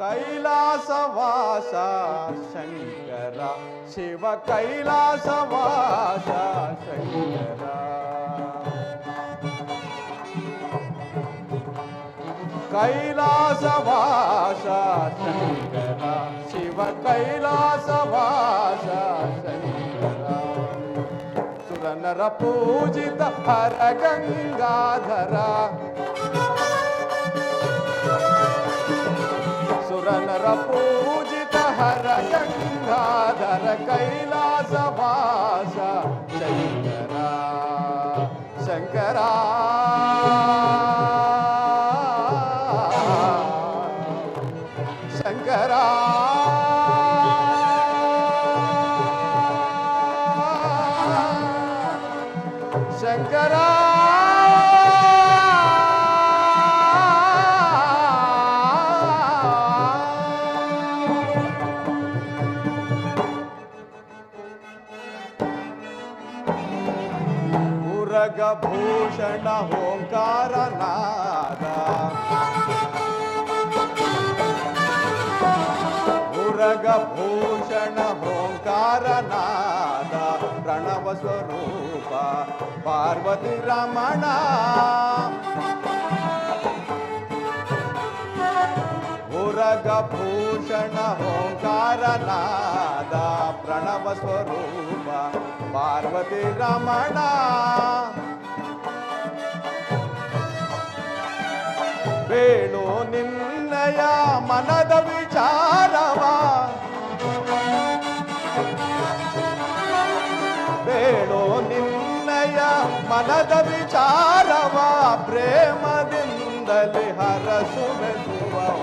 कैलासवास शंकर शिव कैलासवास शंकर। कैलासवास शंकर शिव कैलासवास शंकर। सुरनर पूजित हर गंगाधरा। पूजित हर गङ्गाधर कैलासवास शङ्करा शङ्करा शङ्करा शङ्करा जगभूषण ओंकार नादा भूषण ओंकार नाद प्रणव स्वरूप पार्वती रमण। रमणा भूषण ओंकार ಓಂಕಾರನಾದ ಪ್ರಣವ ಸ್ವರೂಪ, ಪಾರ್ವತಿ ರಮಣ. ಬೇಳು ನಿನ್ನಯ ಮನದ ವಿಚಾರವ. ಬೇಳು ನಿನ್ನಯ ಮನದ ವಿಚಾರವ, ಪ್ರೇಮದಿಂದಲೇ ಹರಸುವೆಸುವವ.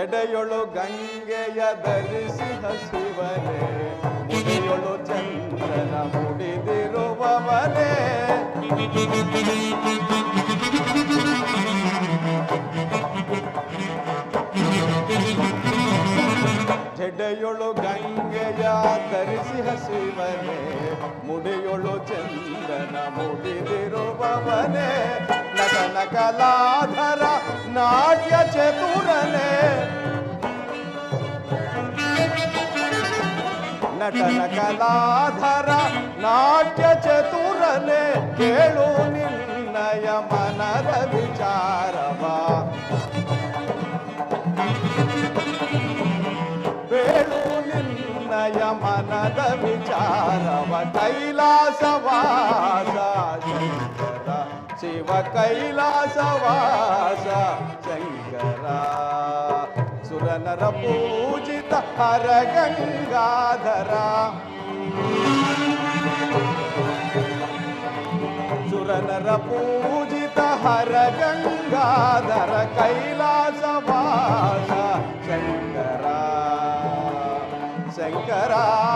ಜಡೆಯೊಳು ಗಂಗೆಯ ಧರಿಸಿ ಹಸಿವನೆ ಮುಡಿಯೊಳು ಚಂದ್ರನ ಮುಡಿದಿರುವವನೇ ಜಡೆಯೊಳು ಗಂಗೆಯ ಧರಿಸಿ ಹಸಿವನೆ ಮುಡಿಯೊಳು ಚಂದ್ರನ ಮುಡಿದಿರುವವನೇ ನಗನ ಕಲಾಧರ ನಾಟ್ಯ ಚತುರನೇ ಕಲಾಧರ ನಾಟ್ಯ ಚತುರನೆ ಕೇಳು ನಿನ್ನಯ ಮನದ ವಿಚಾರವ. ಬೇಳು ನಿನ್ನಯ ಮನದ ವಿಚಾರವ. ಕೈಲಾಸವಾಸ ಶಿವ ಕೈಲಾಸವಾಸ ಶಂಕರ. पुरनर पूजित हर गंगाधरा। सुरनर पूजित हर गंगाधर कैलासवास शंकरा। शंकरा।